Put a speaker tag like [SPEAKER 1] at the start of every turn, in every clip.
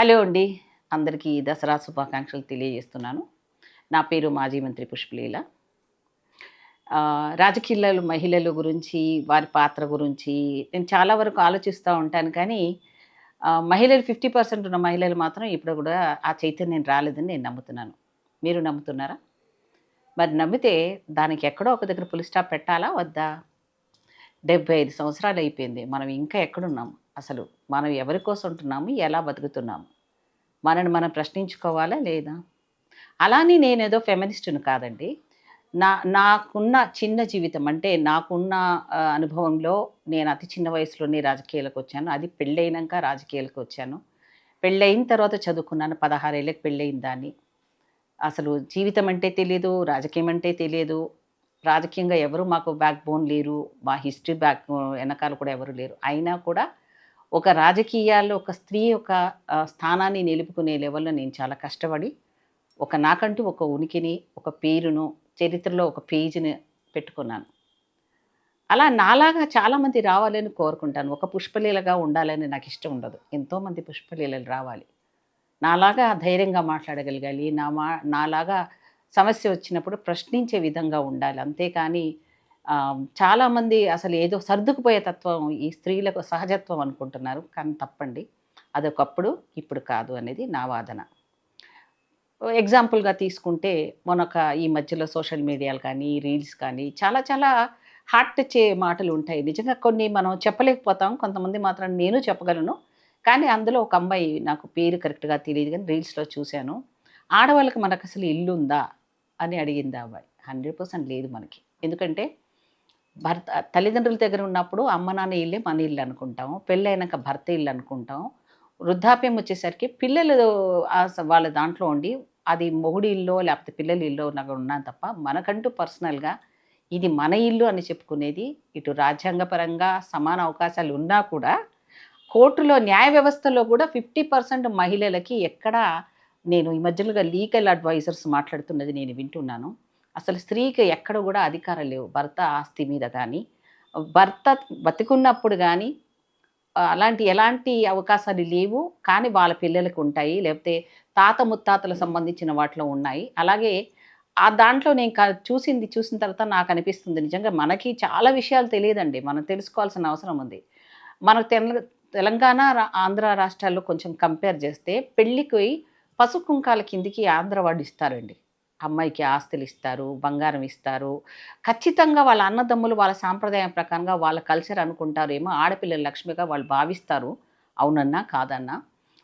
[SPEAKER 1] Hello అండి. అందరికీ దసరా శుభాకాంక్షలు తెలియజేస్తున్నాను. నా పేరు మాజీ మంత్రి పుష్పలీల. రాజకీయాలు మహిళల గురించి వారి పాత్ర గురించి నేను చాలా వరకు ఆలోచిస్తూ ఉంటాను కానీ మహిళలు ఫిఫ్టీ పర్సెంట్ ఉన్న మహిళలు మాత్రం ఇప్పుడు కూడా ఆ చైతన్యం రాలేదని నేను నమ్ముతున్నాను. మీరు నమ్ముతున్నారా? మరి నమ్మితే దానికి ఎక్కడో ఒక దగ్గర పులి స్టాప్ పెట్టాలా వద్దా? డెబ్బై ఐదు సంవత్సరాలు అయిపోయింది. మనం ఇంకా ఎక్కడున్నాము? అసలు మనం ఎవరి కోసం ఉంటున్నాము? ఎలా బతుకుతున్నాము? మనని మనం ప్రశ్నించుకోవాలా లేదా? అలానే నేనేదో ఫెమినిస్టును కాదండి. నా నాకున్న చిన్న జీవితం అంటే నాకున్న అనుభవంలో నేను అతి చిన్న వయసులోనే రాజకీయాలకు వచ్చాను. అది పెళ్ళైనాక రాజకీయాలకు వచ్చాను. పెళ్ళయిన తర్వాత చదువుకున్నాను. పదహారేళ్ళకి పెళ్ళయిన దాన్ని. అసలు జీవితం అంటే తెలియదు రాజకీయం అంటే తెలియదు రాజకీయంగా ఎవరు మాకు బ్యాక్ బోన్ లేరు. మా హిస్టరీ బ్యాక్ వెనకాల కూడా ఎవరు లేరు. అయినా కూడా ఒక రాజకీయాల్లో ఒక స్త్రీ యొక్క స్థానాన్ని నిలుపుకునే లెవెల్లో నేను చాలా కష్టపడి ఒక నాకంటూ ఒక ఉనికిని ఒక పేరును చరిత్రలో ఒక పేజీని పెట్టుకున్నాను. అలా నాలాగా చాలామంది రావాలని కోరుకుంటాను. ఒక పుష్పలీలగా ఉండాలని నాకు ఇష్టం ఉండదు. ఎంతోమంది పుష్పలీలలు రావాలి. నాలాగా ధైర్యంగా మాట్లాడగలగాలి. నా మా నాలాగా సమస్య వచ్చినప్పుడు ప్రశ్నించే విధంగా ఉండాలి. అంతేకాని చాలామంది అసలు ఏదో సర్దుకుపోయే తత్వం ఈ స్త్రీలకు సహజత్వం అనుకుంటున్నారు కానీ తప్పండి. అదొకప్పుడు ఇప్పుడు కాదు అనేది నా వాదన. ఎగ్జాంపుల్గా తీసుకుంటే మొనొక ఈ మధ్యలో సోషల్ మీడియాలు కానీ రీల్స్ కానీ చాలా చాలా హార్ట్ టచే మాటలు ఉంటాయి. నిజంగా కొన్ని మనం చెప్పలేకపోతాం కొంతమంది మాత్రం నేను చెప్పగలను కానీ అందులో ఒక అమ్మాయి నాకు పేరు కరెక్ట్గా తెలియదు కానీ రీల్స్లో చూశాను. ఆడవాళ్ళకి మనకు అసలు ఇల్లు ఉందా అని అడిగింది ఆ అమ్మాయి హండ్రెడ్ పర్సెంట్ లేదు మనకి. ఎందుకంటే భర్త తల్లిదండ్రుల దగ్గర ఉన్నప్పుడు అమ్మ నాన్న ఇల్లే మన ఇల్లు అనుకుంటాం. పెళ్ళైనాక భర్త ఇల్లు అనుకుంటాం. వృద్ధాప్యం వచ్చేసరికి పిల్లలు వాళ్ళ దాంట్లో ఉండి అది మొగుడి ఇల్లు లేకపోతే పిల్లల ఇల్లు నాకు ఉన్నాను తప్ప మనకంటూ పర్సనల్గా ఇది మన ఇల్లు అని చెప్పుకునేది ఇటు రాజ్యాంగపరంగా సమాన అవకాశాలు ఉన్నా కూడా కోర్టులో న్యాయ వ్యవస్థలో కూడా ఫిఫ్టీ పర్సెంట్ మహిళలకి ఎక్కడా నేను ఈ మధ్యలోగా లీగల్ అడ్వైజర్స్ మాట్లాడుతున్నది నేను వింటున్నాను. అసలు స్త్రీకి ఎక్కడ కూడా అధికారం లేవు. భర్త ఆస్తి మీద కానీ భర్త బతికున్నప్పుడు కానీ అలాంటి ఎలాంటి అవకాశాలు లేవు. కానీ వాళ్ళ పిల్లలకు ఉంటాయి. లేకపోతే తాత ముత్తాతలకు సంబంధించిన వాటిలో ఉన్నాయి. అలాగే ఆ దాంట్లో నేను క- చూసింది చూసిన తర్వాత నాకు అనిపిస్తుంది నిజంగా మనకి చాలా విషయాలు తెలియదండి. మనం తెలుసుకోవాల్సిన అవసరం ఉంది. మనకు తెలంగాణ ఆంధ్ర రాష్ట్రాల్లో కొంచెం కంపేర్ చేస్తే పెళ్ళికి పసుపు కుంకాల కిందికి ఆంధ్ర వాళ్ళు ఇస్తారండి. అమ్మాయికి ఆస్తులు ఇస్తారు బంగారం ఇస్తారు. ఖచ్చితంగా వాళ్ళ అన్నదమ్ములు వాళ్ళ సాంప్రదాయం ప్రకారంగా వాళ్ళ కల్చర్ అనుకుంటారు ఏమో ఆడపిల్లల లక్ష్మిగా వాళ్ళు భావిస్తారు. అవునన్నా కాదన్నా?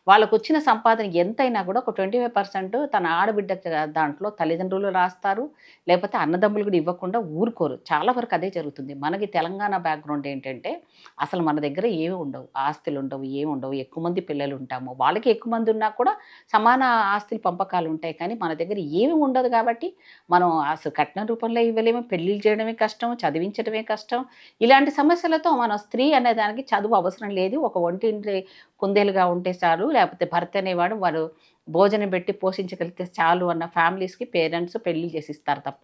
[SPEAKER 1] వాళ్ళకు వచ్చిన సంపాదన ఎంతైనా కూడా ఒక ట్వంటీ ఫైవ్ పర్సెంట్ తన ఆడబిడ్డ దాంట్లో తల్లిదండ్రులు రాస్తారు. లేకపోతే అన్నదమ్ములు కూడా ఇవ్వకుండా ఊరుకోరు. చాలా వరకు అదే జరుగుతుంది. మనకి తెలంగాణ బ్యాక్గ్రౌండ్ ఏంటంటే అసలు మన దగ్గర ఏమి ఉండవు. ఆస్తులు ఉండవు ఏమి ఉండవు. ఎక్కువ మంది పిల్లలు ఉంటాము. వాళ్ళకి ఎక్కువ మంది ఉన్నా కూడా సమాన ఆస్తులు పంపకాలు ఉంటాయి. కానీ మన దగ్గర ఏమి ఉండదు కాబట్టి మనం అసలు కట్న రూపంలో ఇవ్వలేము. పెళ్ళిళ్ళు చేయడమే కష్టం చదివించడమే కష్టం. ఇలాంటి సమస్యలతో మనం స్త్రీ అనే దానికి చదువు అవసరం లేదు. ఒక ఒంటింటి కుందేలుగా ఉంటే చాలు. లేకపోతే భర్త అనేవాడు వారు భోజనం పెట్టి పోషించగలిగితే చాలు అన్న ఫ్యామిలీస్కి పేరెంట్స్ పెళ్ళి చేసి ఇస్తారు తప్ప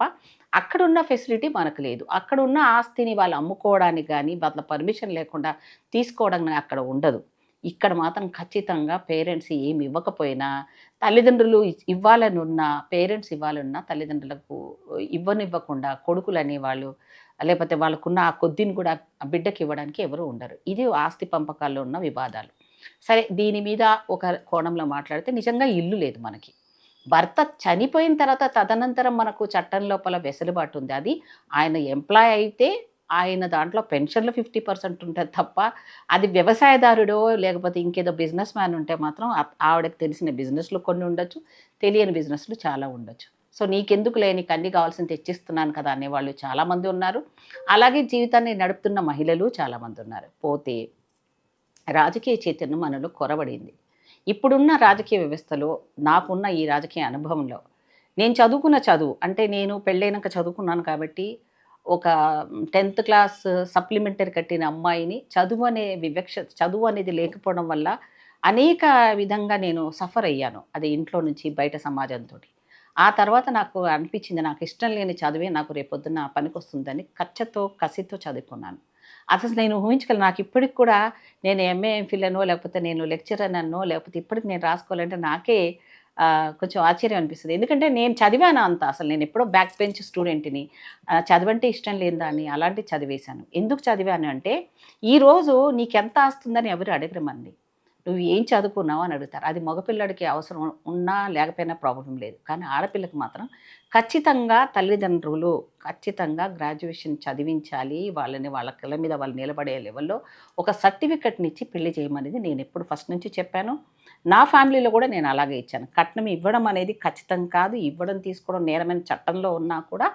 [SPEAKER 1] అక్కడున్న ఫెసిలిటీ మనకు లేదు. అక్కడున్న ఆస్తిని వాళ్ళు అమ్ముకోవడానికి కానీ వాళ్ళ పర్మిషన్ లేకుండా తీసుకోవడం కానీ అక్కడ ఉండదు. ఇక్కడ మాత్రం ఖచ్చితంగా పేరెంట్స్ ఏమి ఇవ్వకపోయినా తల్లిదండ్రులు ఇవ్వాలని ఉన్నా పేరెంట్స్ ఇవ్వాలన్నా తల్లిదండ్రులకు ఇవ్వనివ్వకుండా కొడుకులు అనేవాళ్ళు లేకపోతే వాళ్ళకున్న ఆ కొద్దిని కూడా బిడ్డకి ఇవ్వడానికి ఎవరు ఉండరు. ఇది ఆస్తి పంపకాల్లో ఉన్న వివాదాలు. సరే దీని మీద ఒక కోణంలో మాట్లాడితే నిజంగా ఇల్లు లేదు మనకి. భర్త చనిపోయిన తర్వాత తదనంతరం మనకు చట్టం లోపల వెసులుబాటు ఉంది. అది ఆయన ఎంప్లాయ్ అయితే ఆయన దాంట్లో పెన్షన్లో ఫిఫ్టీ పర్సెంట్ ఉంటుంది తప్ప అది వ్యవసాయదారుడో లేకపోతే ఇంకేదో బిజినెస్ మ్యాన్ ఉంటే మాత్రం ఆవిడకి తెలిసిన బిజినెస్లు కొన్ని ఉండొచ్చు తెలియని బిజినెస్లు చాలా ఉండొచ్చు. సో నీకెందుకు లేని కన్ని కావాల్సింది తెచ్చిస్తున్నాను కదా అనేవాళ్ళు చాలామంది ఉన్నారు. అలాగే జీవితాన్ని నడుపుతున్న మహిళలు చాలామంది ఉన్నారు. పోతే రాజకీయ చైతన్యం మనలో కొరబడింది ఇప్పుడున్న రాజకీయ వ్యవస్థలో నాకున్న ఈ రాజకీయ అనుభవంలో నేను చదువుకున్న చదువు అంటే నేను పెళ్ళైనాక చదువుకున్నాను కాబట్టి ఒక టెన్త్ క్లాస్ సప్లిమెంటరీ కట్టిన అమ్మాయిని చదువు అనే వివక్ష చదువు అనేది లేకపోవడం వల్ల అనేక విధంగా నేను సఫర్ అయ్యాను అది ఇంట్లో నుంచి బయట సమాజంతో ఆ తర్వాత నాకు అనిపించింది నాకు ఇష్టం లేని చదివే నాకు రేపొద్దున పనికొస్తుందని కచ్చతో కసితో చదువుకున్నాను. అసలు నేను ఊహించగలను. నాకు ఇప్పటికి కూడా నేను ఎంఏ ఎంఫిల్ అనో లేకపోతే నేను లెక్చరర్ అనో లేకపోతే ఇప్పటికి నేను రాసుకోవాలంటే నాకే కొంచెం ఆశ్చర్యం అనిపిస్తుంది. ఎందుకంటే నేను చదివాను అంత అసలు. నేను ఎప్పుడో బ్యాక్ బెంచ్ స్టూడెంట్ని చదవంటే ఇష్టం లేని దాన్ని అలాంటి చదివేశాను. ఎందుకు చదివాను అంటే ఈరోజు నీకెంత ఆస్తుందని ఎవరు అడగరు మంది నువ్వు ఏం చదువుకున్నావు అని అడుగుతారు. అది మగపిల్లడికి అవసరం ఉన్నా లేకపోయినా ప్రాబ్లం లేదు. కానీ ఆడపిల్లకి మాత్రం ఖచ్చితంగా తల్లిదండ్రులు ఖచ్చితంగా గ్రాడ్యుయేషన్ చదివించాలి. వాళ్ళని వాళ్ళ కళ్ళ మీద వాళ్ళు నిలబడే లెవెల్లో ఒక సర్టిఫికెట్ని ఇచ్చి పెళ్ళి చేయమనేది నేను ఎప్పుడు ఫస్ట్ నుంచి చెప్పాను. నా ఫ్యామిలీలో కూడా నేను అలాగే ఇచ్చాను. కట్నం ఇవ్వడం అనేది ఖచ్చితం కాదు. ఇవ్వడం తీసుకోవడం నేరమైన చట్టంలో ఉన్నా కూడా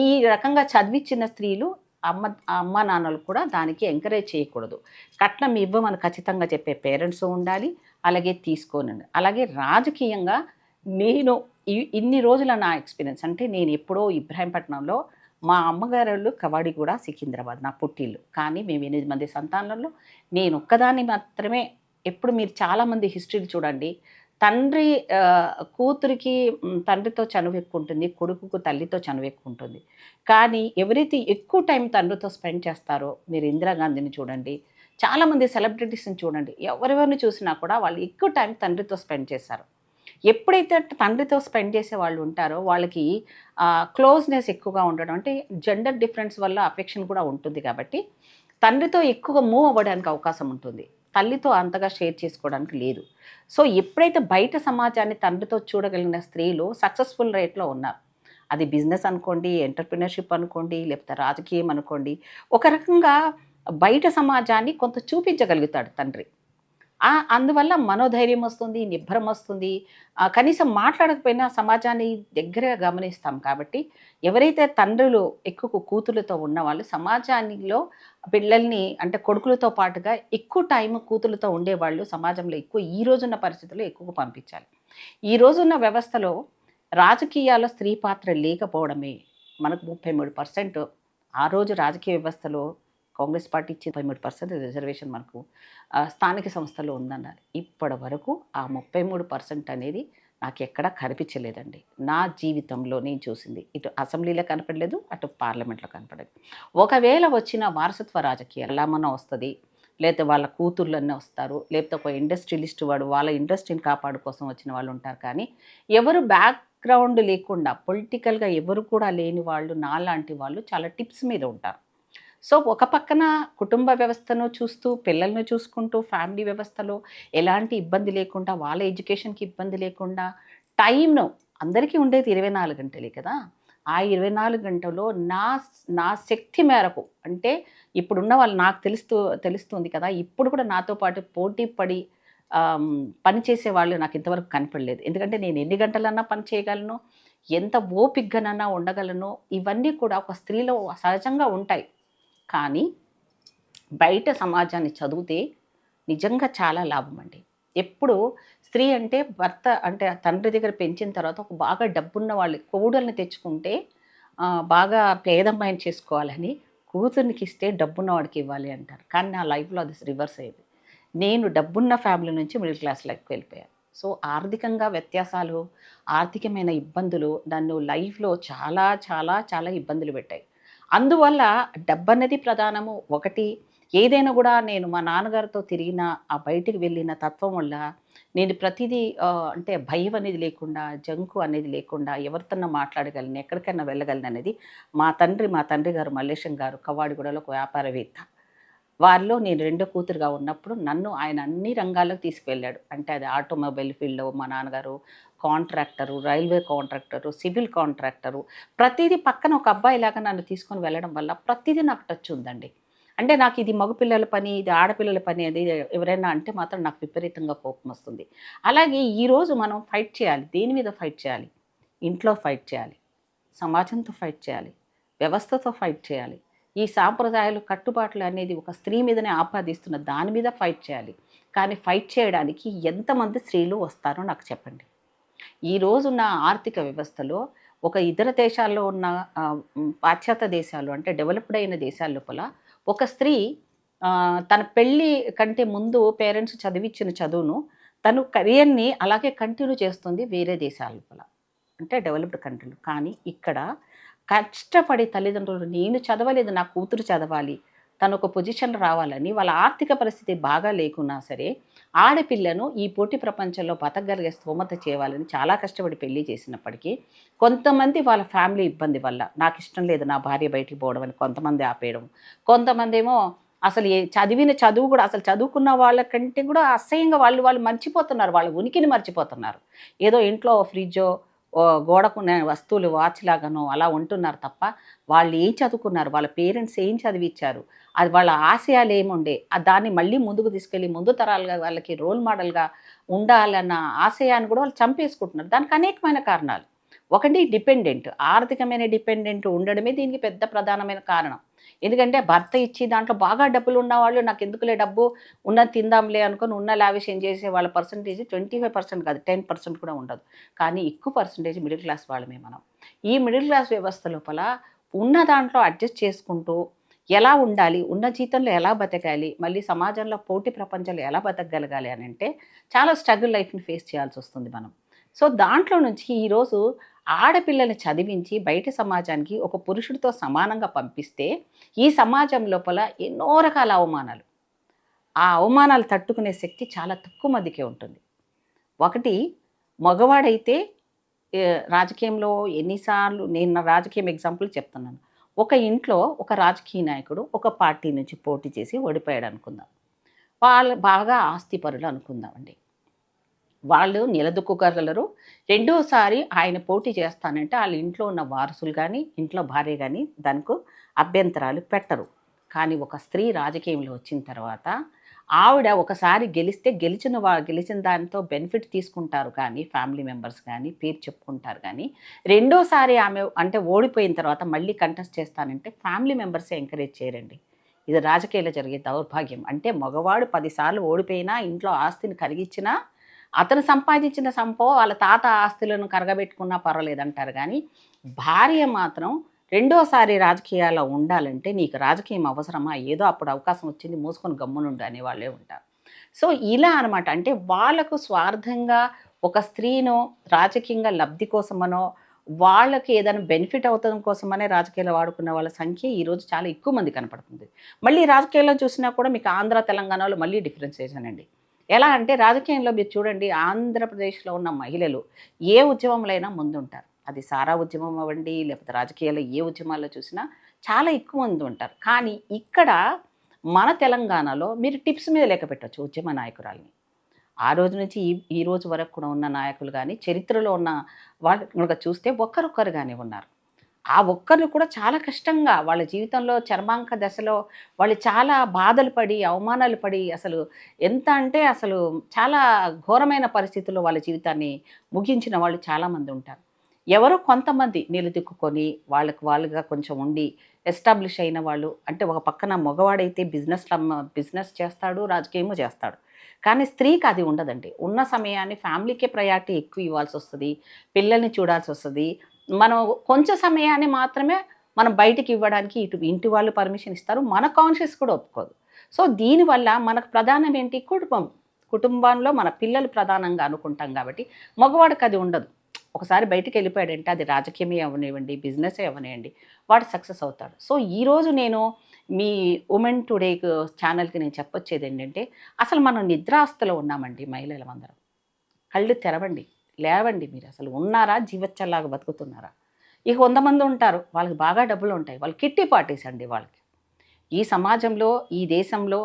[SPEAKER 1] ఈ రకంగా చదివించిన స్త్రీలు అమ్మ అమ్మ నాన్నలు కూడా దానికి ఎంకరేజ్ చేయకూడదు. కట్నం ఇవ్వమని ఖచ్చితంగా చెప్పే పేరెంట్స్ ఉండాలి అలాగే తీసుకోనండి. అలాగే రాజకీయంగా నేను ఈ- ఇన్ని రోజుల నా ఎక్స్పీరియన్స్ అంటే నేను ఎప్పుడో ఇబ్రాహీంపట్నంలో మా అమ్మగారు కవాడి కూడా సికింద్రాబాద్ నా పుట్టిల్లు. కానీ మేము ఎనిమిది మంది సంతానంలో నేను ఒక్కదాన్ని మాత్రమే. ఎప్పుడు మీరు చాలామంది హిస్టరీలు చూడండి తండ్రి కూతురికి తండ్రితో చనువు ఎక్కువ ఉంటుంది కొడుకుకు తల్లితో చనువు ఎక్కువ ఉంటుంది. కానీ ఎవరైతే ఎక్కువ టైం తండ్రితో స్పెండ్ చేస్తారో మీరు ఇందిరాగాంధీని చూడండి చాలామంది సెలబ్రిటీస్ని చూడండి ఎవరెవరిని చూసినా కూడా వాళ్ళు ఎక్కువ టైం తండ్రితో స్పెండ్ చేస్తారు. ఎప్పుడైతే తండ్రితో స్పెండ్ చేసే వాళ్ళు ఉంటారో వాళ్ళకి క్లోజ్నెస్ ఎక్కువగా ఉండడం అంటే జెండర్ డిఫరెన్స్ వల్ల అఫెక్షన్ కూడా ఉంటుంది కాబట్టి తండ్రితో ఎక్కువగా మూవ్ అవ్వడానికి అవకాశం ఉంటుంది. తల్లితో అంతగా షేర్ చేసుకోవడానికి లేదు. సో ఎప్పుడైతే బయట సమాజాన్ని తండ్రితో చూడగలిగిన స్త్రీలు సక్సెస్ఫుల్ రేట్లో ఉన్నారు. అది బిజినెస్ అనుకోండి ఎంటర్ప్రినర్షిప్ అనుకోండి లేకపోతే రాజకీయం అనుకోండి. ఒక రకంగా బయట సమాజాన్ని కొంత చూపించగలుగుతాడు తండ్రి. అందువల్ల మనోధైర్యం వస్తుంది నిబ్బరం వస్తుంది. కనీసం మాట్లాడకపోయినా సమాజాన్ని దగ్గరగా గమనిస్తాం కాబట్టి ఎవరైతే తండ్రులు ఎక్కువ కూతురులతో ఉన్న వాళ్ళు సమాజానిలో పిల్లల్ని అంటే కొడుకులతో పాటుగా ఎక్కువ టైం కూతురులతో ఉండేవాళ్ళు సమాజంలో ఎక్కువ ఈ రోజున్న పరిస్థితుల్లో ఎక్కువ పంపించాలి. ఈ రోజున్న వ్యవస్థలో రాజకీయాల్లో స్త్రీ పాత్ర లేకపోవడమే మనకు ముప్పై మూడు పర్సెంట్. ఆ రోజు రాజకీయ వ్యవస్థలో కాంగ్రెస్ పార్టీ ఇచ్చి ముప్పై మూడు పర్సెంట్ రిజర్వేషన్ మనకు స్థానిక సంస్థలో ఉందన్నారు. ఇప్పటి వరకు ఆ ముప్పై మూడు పర్సెంట్ అనేది నాకు ఎక్కడా కనిపించలేదండి. నా జీవితంలో నేను చూసింది. ఇటు అసెంబ్లీలో కనపడలేదు అటు పార్లమెంట్లో కనపడలేదు. ఒకవేళ వచ్చిన వారసత్వ రాజకీయాలు ఎలా వస్తుంది? లేకపోతే వాళ్ళ కూతుర్లన్నీ వస్తారు. లేకపోతే ఒక ఇండస్ట్రియలిస్ట్ వాడు వాళ్ళ ఇండస్ట్రీని కాపాడు కోసం వచ్చిన వాళ్ళు ఉంటారు. కానీ ఎవరు బ్యాక్గ్రౌండ్ లేకుండా పొలిటికల్గా ఎవరు కూడా లేని వాళ్ళు నాలాంటి వాళ్ళు చాలా టిప్స్ మీద ఉంటారు. సో ఒక పక్కన కుటుంబ వ్యవస్థను చూస్తూ పిల్లల్ని చూసుకుంటూ ఫ్యామిలీ వ్యవస్థలో ఎలాంటి ఇబ్బంది లేకుండా వాళ్ళ ఎడ్యుకేషన్కి ఇబ్బంది లేకుండా టైంను అందరికీ ఉండేది ఇరవై నాలుగు గంటలే కదా! ఆ ఇరవై నాలుగు గంటల్లో నా నా శక్తి మేరకు అంటే ఇప్పుడున్న వాళ్ళు నాకు తెలుస్తూ తెలుస్తుంది కదా! ఇప్పుడు కూడా నాతో పాటు పోటీ పడి పనిచేసే పని చేసే వాళ్ళు నాకు ఇంతవరకు కనపడలేదు. ఎందుకంటే నేను ఎన్ని గంటలన్నా పని చేయగలను ఎంత ఓపిగ్గానన్నా ఉండగలను ఇవన్నీ కూడా ఒక స్త్రీలో సహజంగా ఉంటాయి. కానీ బయట సమాజాన్ని చదివితే నిజంగా చాలా లాభం అండి ఎప్పుడు స్త్రీ అంటే భర్త అంటే తండ్రి దగ్గర పెంచిన తర్వాత ఒక బాగా డబ్బున్న వాళ్ళు కోడల్ని తెచ్చుకుంటే బాగా పేదమ్మాయిని చేసుకోవాలని కూతుర్నికి ఇస్తే డబ్బున్న వాడికి ఇవ్వాలి అంటారు. కానీ నా లైఫ్లో అది రివర్స్ అయ్యేది. నేను డబ్బున్న ఫ్యామిలీ నుంచి మిడిల్ క్లాస్లోకి వెళ్ళిపోయాను సో ఆర్థికంగా వ్యత్యాసాలు ఆర్థికమైన ఇబ్బందులు నన్ను లైఫ్లో చాలా చాలా చాలా ఇబ్బందులు పెట్టాయి. అందువల్ల డబ్బు ప్రధానము. ఒకటి ఏదైనా కూడా నేను మా నాన్నగారితో తిరిగిన ఆ బయటికి వెళ్ళిన తత్వం వల్ల నేను ప్రతిదీ అంటే భయం అనేది లేకుండా జంకు అనేది లేకుండా ఎవరితోన్నా మాట్లాడగలను ఎక్కడికైనా వెళ్ళగలను అనేది మా తండ్రి మా తండ్రి గారు మల్లేశం గారు కవాడిగూడలో ఒక వ్యాపారవేత్త. వారిలో నేను రెండో కూతురుగా ఉన్నప్పుడు నన్ను ఆయన అన్ని రంగాల్లోకి తీసుకువెళ్ళాడు. అంటే అది ఆటోమొబైల్ ఫీల్డ్లో మా నాన్నగారు contractor railway contractor civil contractor ప్రతిదీ పక్కన ఒక అబ్బాయి లాగా నన్ను తీసుకొని వెళ్ళడం వల్ల ప్రతిదీ నాకు టచ్ ఉందండి. అంటే నాకు ఇది మగపిల్లల పని ఇది ఆడపిల్లల పని అది ఎవరైనా అంటే మాత్రం నాకు విపరీతంగా కోపం వస్తుంది. అలాగే ఈరోజు మనం ఫైట్ చేయాలి. దేని మీద ఫైట్ చేయాలి? ఇంట్లో ఫైట్ చేయాలి. సమాజంతో ఫైట్ చేయాలి. వ్యవస్థతో ఫైట్ చేయాలి. ఈ సాంప్రదాయాలు కట్టుబాట్లు అనేది ఒక స్త్రీ మీదనే ఆపాదిస్తున్న దాని మీద ఫైట్ చేయాలి. కానీ ఫైట్ చేయడానికి ఎంతమంది స్త్రీలు వస్తారో నాకు చెప్పండి. ఈ రోజున్న ఆర్థిక వ్యవస్థలో ఒక ఇతర దేశాల్లో ఉన్న పాశ్చాత్య దేశాలు అంటే డెవలప్డ్ అయిన దేశాల లోపల ఒక స్త్రీ తన పెళ్ళి కంటే ముందు పేరెంట్స్ చదివించిన చదువును తను కెరియర్ని అలాగే కంటిన్యూ చేస్తుంది వేరే దేశాల లోపల అంటే డెవలప్డ్ కంట్రీలు కానీ ఇక్కడ కష్టపడి తల్లిదండ్రులు నేను చదవలేదు నా కూతురు చదవాలి తను ఒక పొజిషన్ రావాలని వాళ్ళ ఆర్థిక పరిస్థితి బాగా లేకున్నా సరే ఆడపిల్లను ఈ పోటీ ప్రపంచంలో బతకగలిగే స్తోమత చేయాలని చాలా కష్టపడి పెళ్ళి చేసినప్పటికీ కొంతమంది వాళ్ళ ఫ్యామిలీ ఇబ్బంది వల్ల నాకు ఇష్టం లేదు నా భార్య బయటికి పోవడం అని కొంతమంది ఆపేయడం కొంతమంది ఏమో అసలు ఏ చదివిన చదువు కూడా అసలు చదువుకున్న వాళ్ళకంటే కూడా అసహ్యంగా వాళ్ళు వాళ్ళు మర్చిపోతున్నారు వాళ్ళ ఉనికిని మర్చిపోతున్నారు. ఏదో ఇంట్లో ఫ్రిడ్జో ఓ వస్తువులు వాచ్ లాగానో అలా ఉంటున్నారు తప్ప వాళ్ళు ఏం చదువుకున్నారు వాళ్ళ పేరెంట్స్ ఏం చదివించారు అది వాళ్ళ ఆశయాలు ఏముండే దాన్ని మళ్ళీ ముందుకు తీసుకెళ్ళి ముందు తరాలుగా వాళ్ళకి రోల్ మోడల్గా ఉండాలన్న ఆశయాన్ని కూడా వాళ్ళు చంపేసుకుంటున్నారు. దానికి అనేకమైన కారణాలు. ఒకటి డిపెండెంట్ ఆర్థికమైన డిపెండెంట్ ఉండడమే దీనికి పెద్ద ప్రధానమైన కారణం. ఎందుకంటే భర్త ఇచ్చి దాంట్లో బాగా డబ్బులు ఉన్న వాళ్ళు నాకు ఎందుకులే డబ్బు ఉన్న తిందాంలే అనుకుని ఉన్న లావిషయం చేసే వాళ్ళ పర్సంటేజ్ ట్వంటీ ఫైవ్ పర్సెంట్ కాదు టెన్ పర్సెంట్ కూడా ఉండదు. కానీ ఎక్కువ పర్సంటేజ్ మిడిల్ క్లాస్ వాళ్ళమే మనం. ఈ మిడిల్ క్లాస్ వ్యవస్థ లోపల ఉన్న దాంట్లో అడ్జస్ట్ చేసుకుంటూ ఎలా ఉండాలి? ఉన్న జీతంలో ఎలా బతకాలి? మళ్ళీ సమాజంలో పోటీ ప్రపంచంలో ఎలా బతకగలగాలి అని అంటే చాలా స్ట్రగుల్ లైఫ్ని ఫేస్ చేయాల్సి వస్తుంది మనం. సో దాంట్లో నుంచి ఈరోజు ఆడపిల్లని చదివించి బయట సమాజానికి ఒక పురుషుడితో సమానంగా పంపిస్తే ఈ సమాజం లోపల ఎన్నో రకాల అవమానాలు. ఆ అవమానాలు తట్టుకునే శక్తి చాలా తక్కువ మందికే ఉంటుంది. ఒకటి మగవాడైతే రాజకీయంలో ఎన్నిసార్లు నేను నా రాజకీయం ఎగ్జాంపుల్ చెప్తున్నాను. ఒక ఇంట్లో ఒక రాజకీయ నాయకుడు ఒక పార్టీ నుంచి పోటీ చేసి ఓడిపోయాడు అనుకుందాం. వాళ్ళు బాగా ఆస్తిపరులు అనుకుందామండి. వాళ్ళు నిలదొక్కుగలరు. రెండోసారి ఆయన పోటీ చేస్తానంటే వాళ్ళ ఇంట్లో ఉన్న వారసులు కానీ ఇంట్లో భార్య కానీ దానికి అభ్యంతరాలు పెట్టరు. కానీ ఒక స్త్రీ రాజకీయంలో వచ్చిన తర్వాత ఆవిడ ఒకసారి గెలిస్తే గెలిచిన వా గెలిచిన దానితో బెనిఫిట్ తీసుకుంటారు కానీ ఫ్యామిలీ మెంబర్స్ కానీ పేరు చెప్పుకుంటారు కానీ రెండోసారి ఆమె అంటే ఓడిపోయిన తర్వాత మళ్ళీ కంటెస్ట్ చేస్తానంటే ఫ్యామిలీ మెంబర్సే ఎంకరేజ్ చేయరండి. ఇది రాజకీయాల్లో జరిగే దౌర్భాగ్యం. అంటే మగవాడు పదిసార్లు ఓడిపోయినా ఇంట్లో ఆస్తిని కలిగించినా అతను సంపాదించిన సంపో వాళ్ళ తాత ఆస్తులను కరగబెట్టుకున్నా పర్వాలేదంటారు కానీ భార్య మాత్రం రెండోసారి రాజకీయాల్లో ఉండాలంటే నీకు రాజకీయం అవసరమా? ఏదో అప్పుడు అవకాశం వచ్చింది మూసుకొని గమ్మునుండు అనే వాళ్ళే ఉంటారు. సో ఇలా అనమాట అంటే వాళ్ళకు స్వార్థంగా ఒక స్త్రీను రాజకీయంగా లబ్ధి కోసమనో వాళ్ళకి ఏదైనా బెనిఫిట్ అవుతాం కోసమనే రాజకీయాలు వాడుకున్న వాళ్ళ సంఖ్య ఈరోజు చాలా ఎక్కువ మంది కనపడుతుంది. మళ్ళీ రాజకీయాల్లో చూసినా కూడా మీకు ఆంధ్ర తెలంగాణలో మళ్ళీ డిఫరెన్సేషన్ అండి ఎలా అంటే రాజకీయంలో మీరు చూడండి ఆంధ్రప్రదేశ్లో ఉన్న మహిళలు ఏ ఉద్యమంలో అయినా ముందుంటారు. అది సారా ఉద్యమం అవ్వండి లేకపోతే రాజకీయాల్లో ఏ ఉద్యమాల్లో చూసినా చాలా ఎక్కువ మంది ఉంటారు. కానీ ఇక్కడ మన తెలంగాణలో మీరు టిప్స్ మీద లెక్క పెట్టచ్చు ఉద్యమ నాయకురాల్ని. ఆ రోజు నుంచి ఈ ఈ రోజు వరకు కూడా ఉన్న నాయకులు కానీ చరిత్రలో ఉన్న వాళ్ళు కనుక చూస్తే ఒక్కరొక్కరుగానే ఉన్నారు. ఆ ఒక్కరు కూడా చాలా కష్టంగా వాళ్ళ జీవితంలో చర్మాంక దశలో వాళ్ళు చాలా బాధలు పడి అవమానాలు పడి అసలు ఎంత అంటే అసలు చాలా ఘోరమైన పరిస్థితుల్లో వాళ్ళ జీవితాన్ని ముగించిన వాళ్ళు చాలామంది ఉంటారు. ఎవరో కొంతమంది నిలదొక్కుని వాళ్ళకి వాళ్ళుగా కొంచెం ఉండి ఎస్టాబ్లిష్ అయిన వాళ్ళు అంటే ఒక పక్కన మగవాడైతే బిజినెస్ బిజినెస్ చేస్తాడు రాజకీయము చేస్తాడు. కానీ స్త్రీకి అది ఉండదండి. ఉన్న సమయాన్ని ఫ్యామిలీకే ప్రయారిటీ ఎక్కువ ఇవ్వాల్సి వస్తుంది పిల్లల్ని చూడాల్సి వస్తుంది. మనం కొంచెం సమయాన్ని మాత్రమే మనం బయటికి ఇవ్వడానికి ఇటు ఇంటి వాళ్ళు పర్మిషన్ ఇస్తారు మన కాన్షియస్ కూడా ఒప్పుకోదు. సో దీనివల్ల మనకు ప్రధానం ఏంటి కుటుంబం. కుటుంబంలో మన పిల్లలు ప్రధానంగా అనుకుంటాం కాబట్టి మగవాడికి అది ఉండదు. ఒకసారి బయటికి వెళ్ళిపోయాడంటే అది రాజకీయమే అవనివ్వండి బిజినెస్ అవనివ్వండి వాడు సక్సెస్ అవుతాడు. సో ఈరోజు నేను మీ ఉమెన్ టుడే ఛానల్కి నేను చెప్పొచ్చేది ఏంటంటే అసలు మనం నిద్రాస్తులో ఉన్నామండి మహిళలు అందరం. కళ్ళు తెరవండి లేవండి మీరు అసలు ఉన్నారా జీవచ్చల్లాగా బతుకుతున్నారా? ఇక వంద మంది ఉంటారు వాళ్ళకి బాగా డబ్బులు ఉంటాయి వాళ్ళు కిట్టి పార్టీస్ అండి వాళ్ళకి. ఈ సమాజంలో ఈ దేశంలో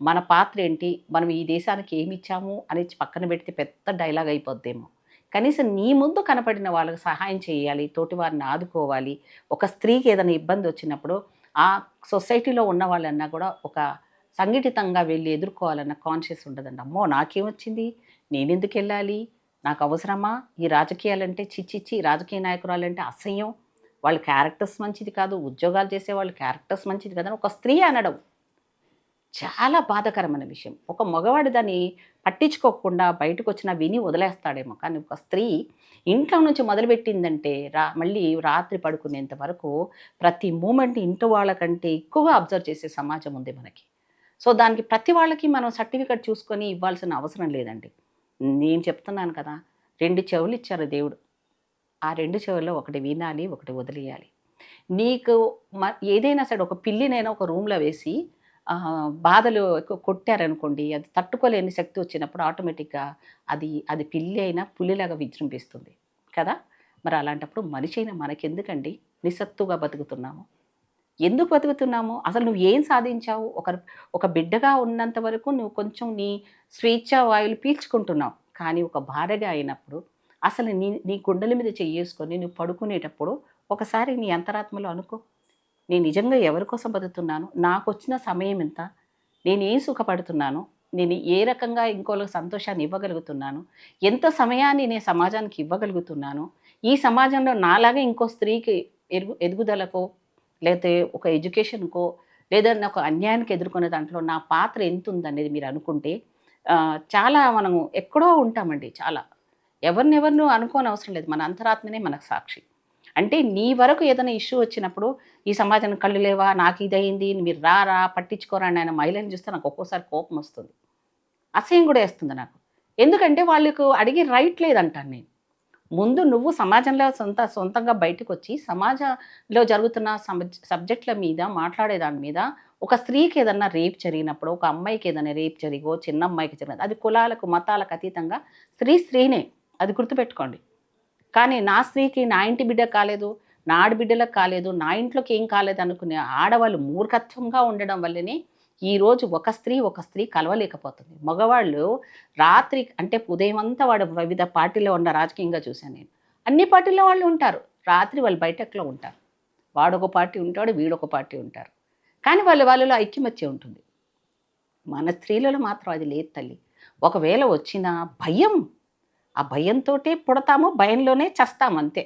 [SPEAKER 1] మన పాత్ర ఏంటి మనం ఈ దేశానికి ఏమి ఇచ్చాము అని పక్కన పెడితే పెద్ద డైలాగ్ అయిపోద్దేమో. కనీసం నీ ముందు కనపడిన వాళ్ళకి సహాయం చేయాలి తోటి వారిని ఆదుకోవాలి. ఒక స్త్రీకి ఏదైనా ఇబ్బంది వచ్చినప్పుడు ఆ సొసైటీలో ఉన్న వాళ్ళన్నా కూడా ఒక సంఘటితంగా వెళ్ళి ఎదుర్కోవాలన్న కాన్షియస్ ఉండదండి. అమ్మో నాకేమొచ్చింది నేనెందుకు వెళ్ళాలి? నాకు అవసరమా? ఈ రాజకీయాలంటే చిచ్చిచ్చి రాజకీయ నాయకురాలంటే అసహ్యం. వాళ్ళ క్యారెక్టర్స్ మంచిది కాదు. ఉద్యోగాలు చేసే వాళ్ళ క్యారెక్టర్స్ మంచిది కాదని ఒక స్త్రీ అనడం. చాలా బాధాకరమైన విషయం. ఒక మగవాడు దాన్ని పట్టించుకోకుండా బయటకు వచ్చినా విని వదిలేస్తాడేమో. కానీ ఒక స్త్రీ ఇంట్లో నుంచి మొదలుపెట్టిందంటే రా మళ్ళీ రాత్రి పడుకునేంత వరకు ప్రతి మూమెంట్ ఇంటి వాళ్ళకంటే ఎక్కువగా అబ్జర్వ్ చేసే సమాజం ఉంది మనకి. సో దానికి ప్రతి వాళ్ళకి మనం సర్టిఫికెట్ చూసుకొని ఇవ్వాల్సిన అవసరం లేదండి. నేను చెప్తున్నాను కదా రెండు చెవులు ఇచ్చారు దేవుడు. ఆ రెండు చెవుల్లో ఒకటి వినాలి ఒకటి వదిలేయాలి. నీకు మ ఏదైనా సరే ఒక పిల్లినైనా ఒక రూమ్‌లో వేసి బాధలు ఎక్కువ కొట్టారనుకోండి, అది తట్టుకోలేని శక్తి వచ్చినప్పుడు ఆటోమేటిక్‌గా అది అది పిల్లి అయినా పులిలాగా విజృంభిస్తుంది. కదా! మరి అలాంటప్పుడు మనిషి అయినా మనకెందుకండి నిస్సత్తుగా బతుకుతున్నాము? ఎందుకు బతుకుతున్నాము? అసలు నువ్వు ఏం సాధించావు? ఒక ఒక బిడ్డగా ఉన్నంత వరకు నువ్వు కొంచెం నీ స్వేచ్ఛ వాయువులు పీల్చుకుంటున్నావు. కానీ ఒక భార్యగా అయినప్పుడు అసలు నీ నీ గుండెల మీద చేసుకొని నువ్వు పడుకునేటప్పుడు ఒకసారి నీ అంతరాత్మలో అనుకో. నేను నిజంగా ఎవరి కోసం బతుకుతున్నాను? నాకొచ్చిన సమయం ఎంత? నేను ఏం సుఖపడుతున్నాను? నేను ఏ రకంగా ఇంకోళ్ళకి సంతోషాన్ని ఇవ్వగలుగుతున్నాను? ఎంత సమయాన్ని నేను సమాజానికి ఇవ్వగలుగుతున్నాను? ఈ సమాజంలో నాలాగా ఇంకో స్త్రీకి ఎరుగు ఎదుగుదలకో, లేకపోతే ఒక ఎడ్యుకేషన్‌కో, లేదన్నా ఒక అన్యాయానికి ఎదుర్కొనే దాంట్లో నా పాత్ర ఎంత ఉందనేది మీరు అనుకుంటే చాలా మనము ఎక్కడో ఉంటామండి చాలా. ఎవరినెవరినో అనుకోనవసరం లేదు. మన అంతరాత్మనే మనకు సాక్షి. అంటే నీ వరకు ఏదైనా ఇష్యూ వచ్చినప్పుడు ఈ సమాజానికి కళ్ళు లేవా? నాకు ఇదయింది. మీరు రారా? పట్టించుకోరా? అని ఆయన మహిళని చూస్తే నాకు ఒక్కోసారి కోపం వస్తుంది. అసహ్యం కూడా వేస్తుంది నాకు. ఎందుకంటే వాళ్ళకు అడిగే రైట్ లేదంటాను నేను. ముందు నువ్వు సమాజంలో సొంత సొంతంగా బయటకొచ్చి సమాజంలో జరుగుతున్న సబ్జెక్టుల సబ్జెక్ట్‌ల మీద మాట్లాడే దాని మీద ఒక స్త్రీకి ఏదన్నా రేప్ జరిగినప్పుడు, ఒక అమ్మాయికి ఏదైనా రేప్ జరిగో, చిన్న అమ్మాయికి జరిగినది అది కులాలకు, మతాలకు అతీతంగా స్త్రీ స్త్రీనే. అది గుర్తుపెట్టుకోండి. కానీ నా స్త్రీకి నా ఇంటి బిడ్డ కాలేదు, నా ఆడబిడ్డలకు కాలేదు, నా ఇంట్లోకి ఏం కాలేదు అనుకునే ఆడవాళ్ళు మూర్ఖత్వంగా ఉండడం వల్లనే ఈరోజు ఒక స్త్రీ, ఒక స్త్రీ కలవలేకపోతుంది. మగవాళ్ళు రాత్రి అంటే ఉదయం అంతా వాడు వివిధ పార్టీలో ఉన్న రాజకీయంగా చూశాను నేను. అన్ని పార్టీల వాళ్ళు ఉంటారు. రాత్రి వాళ్ళు బయటకులో ఉంటారు. వాడొక పార్టీ ఉంటాడు, వీడొక పార్టీ ఉంటారు. కానీ వాళ్ళ వాళ్ళలో ఐక్యమత్యం ఉంటుంది. మన స్త్రీలలో మాత్రం అది లేదు తల్లి. ఒకవేళ వచ్చినా భయం. ఆ భయంతో పుడతాము, భయంలోనే చస్తాము అంతే.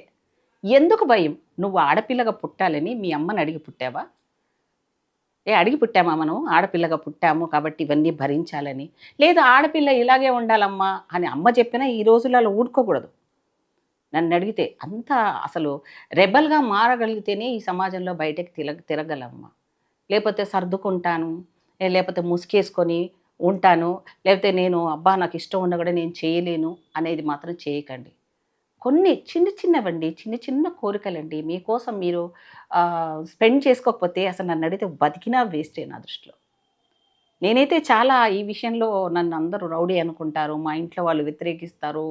[SPEAKER 1] ఎందుకు భయం? నువ్వు ఆడపిల్లగా పుట్టాలని మీ అమ్మని అడిగి పుట్టావా? ఏ అడిగి పుట్టామా మనం? ఆడపిల్లగా పుట్టాము కాబట్టి ఇవన్నీ భరించాలని. లేదు ఆడపిల్ల ఇలాగే ఉండాలమ్మా అని అమ్మ చెప్పినా ఈ రోజులలో ఊడుకోకూడదు నన్ను అడిగితే అంత అసలు రెబెల్‌గా మారగలిగితేనే ఈ సమాజంలో బయటకి తిరగ తిరగలమ్మా. లేకపోతే సర్దుకుంటాను, లేకపోతే ముసుకేసుకొని ఉంటాను, లేకపోతే నేను అబ్బా! నాకు ఇష్టం ఉన్నా కూడా నేను చేయలేను అనేది మాత్రం చేయకండి. కొన్ని చిన్న చిన్నవండి. చిన్న చిన్న కోరికలండి. మీకోసం మీరు స్పెండ్ చేసుకోకపోతే అసలు నన్ను అడిగితే బతికినా వేస్టే నా దృష్టిలో. నేనైతే చాలా ఈ విషయంలో నన్ను అందరూ రౌడీ అనుకుంటారు. మా ఇంట్లో వాళ్ళు వ్యతిరేకిస్తారు.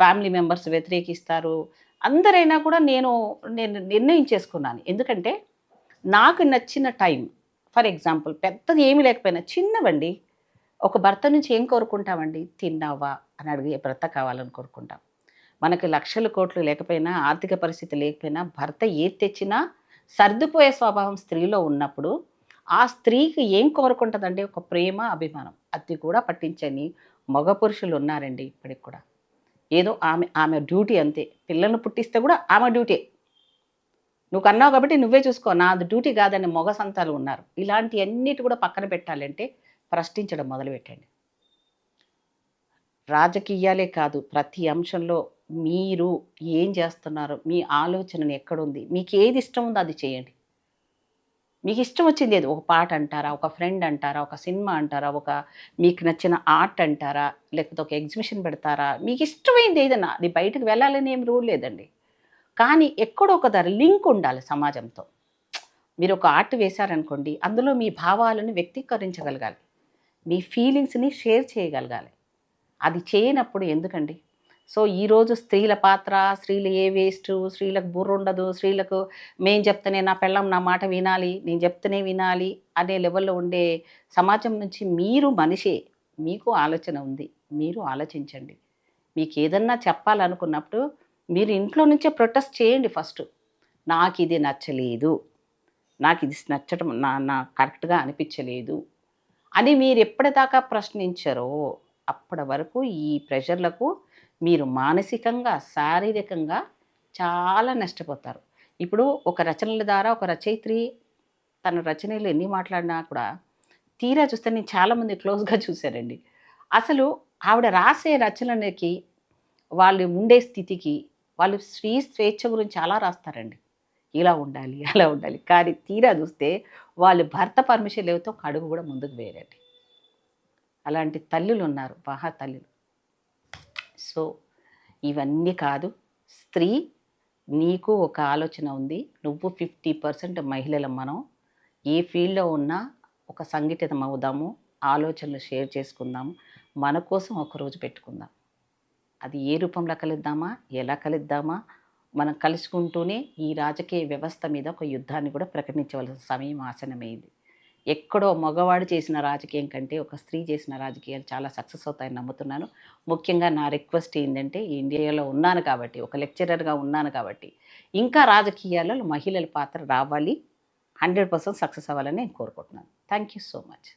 [SPEAKER 1] ఫ్యామిలీ మెంబర్స్ వ్యతిరేకిస్తారు. అందరైనా కూడా నేను నేను నిర్ణయించేసుకున్నాను. ఎందుకంటే నాకు నచ్చిన టైం ఫర్ ఎగ్జాంపుల్ పెద్దది ఏమీ లేకపోయినా చిన్నవండి. ఒక భర్త నుంచి ఏం కోరుకుంటామండి? తిన్నావా? అని అడిగే భర్త కావాలని కోరుకుంటాం. మనకి లక్షల కోట్లు లేకపోయినా, ఆర్థిక పరిస్థితి లేకపోయినా భర్త ఏది తెచ్చినా సర్దుకుపోయే స్వభావం స్త్రీలో ఉన్నప్పుడు ఆ స్త్రీకి ఏం కోరుకుంటుందండి ఒక ప్రేమ, అభిమానం. అది కూడా పట్టించని మగ పురుషులు ఉన్నారండి ఇప్పటికి కూడా. ఏదో ఆమె ఆమె డ్యూటీ అంతే. పిల్లల్ని పుట్టిస్తే కూడా ఆమె డ్యూటీ నువ్వు కన్నావు కాబట్టి నువ్వే చూసుకో. నాది డ్యూటీ కాదని మగ సంతాలు ఉన్నారు. ఇలాంటివన్నిటి కూడా పక్కన పెట్టాలంటే ప్రశ్నించడం మొదలుపెట్టండి. రాజకీయాలే కాదు ప్రతి అంశంలో మీరు ఏం చేస్తున్నారు? మీ ఆలోచన ఎక్కడుంది? మీకేది ఇష్టం ఉందో అది చేయండి. మీకు ఇష్టం వచ్చింది ఏది? ఒక పాట అంటారా? ఒక ఫ్రెండ్ అంటారా? ఒక సినిమా అంటారా? ఒక మీకు నచ్చిన ఆర్ట్ అంటారా? లేకపోతే ఒక ఎగ్జిబిషన్ పెడతారా? మీకు ఇష్టమైంది ఏదైనా అది బయటకు వెళ్ళాలని ఏం రూల్ లేదండి. కానీ ఎక్కడో ఒక ధర లింక్ ఉండాలి సమాజంతో. మీరు ఒక ఆర్ట్ వేశారనుకోండి అందులో మీ భావాలను వ్యక్తీకరించగలగాలి. మీ ఫీలింగ్స్‌ని షేర్ చేయగలగాలి. అది చేయనప్పుడు ఎందుకండి? సో ఈరోజు స్త్రీల పాత్ర, స్త్రీలు ఏ వేస్ట్ స్త్రీలకు బుర్ర ఉండదు స్త్రీలకు మేము చెప్తేనే నా పెళ్ళం నా మాట వినాలి, నేను చెప్తేనే వినాలి అనే లెవెల్‌లో ఉండే సమాజం నుంచి మీరు మనిషే. మీకు ఆలోచన ఉంది. మీరు ఆలోచించండి. మీకు ఏదన్నా చెప్పాలనుకున్నప్పుడు మీరు ఇంట్లో నుంచే ప్రొటెస్ట్ చేయండి ఫస్ట్ నాకు ఇది నచ్చలేదు. నాకు ఇది నచ్చటం నా నా కరెక్ట్‌గా అనిపించలేదు. అని మీరు ఎప్పటిదాకా ప్రశ్నించరో అప్పటి వరకు ఈ ప్రెషర్‌లకు మీరు మానసికంగా, శారీరకంగా చాలా నష్టపోతారు. ఇప్పుడు ఒక రచనల ద్వారా ఒక రచయిత్రి తన రచనలు ఎన్ని మాట్లాడినా కూడా తీరా చూస్తే నేను చాలామంది క్లోజ్‌గా చూశారండి అసలు ఆవిడ రాసే రచనలకి, వాళ్ళు ఉండే స్థితికి, వాళ్ళు స్త్రీ స్వేచ్ఛ గురించి చాలా రాస్తారండి. ఇలా ఉండాలి, అలా ఉండాలి. కానీ తీరా చూస్తే వాళ్ళు భర్త పర్మిషన్ లేకపోతే ఒక అడుగు కూడా ముందుకు వేయరండి. అలాంటి తల్లులు ఉన్నారు మహా తల్లులు. సో ఇవన్నీ కాదు. స్త్రీ నీకు ఒక ఆలోచన ఉంది నువ్వు ఫిఫ్టీ పర్సెంట్ మహిళల మనం ఏ ఫీల్డ్లో ఉన్నా ఒక సంఘటితం అవుదాము ఆలోచనలు షేర్ చేసుకుందాము మన కోసం ఒక రోజు పెట్టుకుందాం అది ఏ రూపంలో కలుద్దామా ఎలా కలుద్దామా మనం కలుసుకుంటూనే ఈ రాజకీయ వ్యవస్థ మీద ఒక యుద్ధాన్ని కూడా ప్రకటించవలసిన సమయం ఆసనమైంది ఎక్కడో మగవాడు చేసిన రాజకీయం కంటే ఒక స్త్రీ చేసిన రాజకీయాలు చాలా సక్సెస్ అవుతాయని నమ్ముతున్నాను. ముఖ్యంగా నా రిక్వెస్ట్ ఏంటంటే ఇండియాలో ఉన్నాను కాబట్టి ఒక లెక్చరర్గా ఉన్నాను కాబట్టి ఇంకా రాజకీయాలలో మహిళల పాత్ర రావాలి హండ్రెడ్ పర్సెంట్ సక్సెస్ అవ్వాలని నేను కోరుకుంటున్నాను. Thank you so much.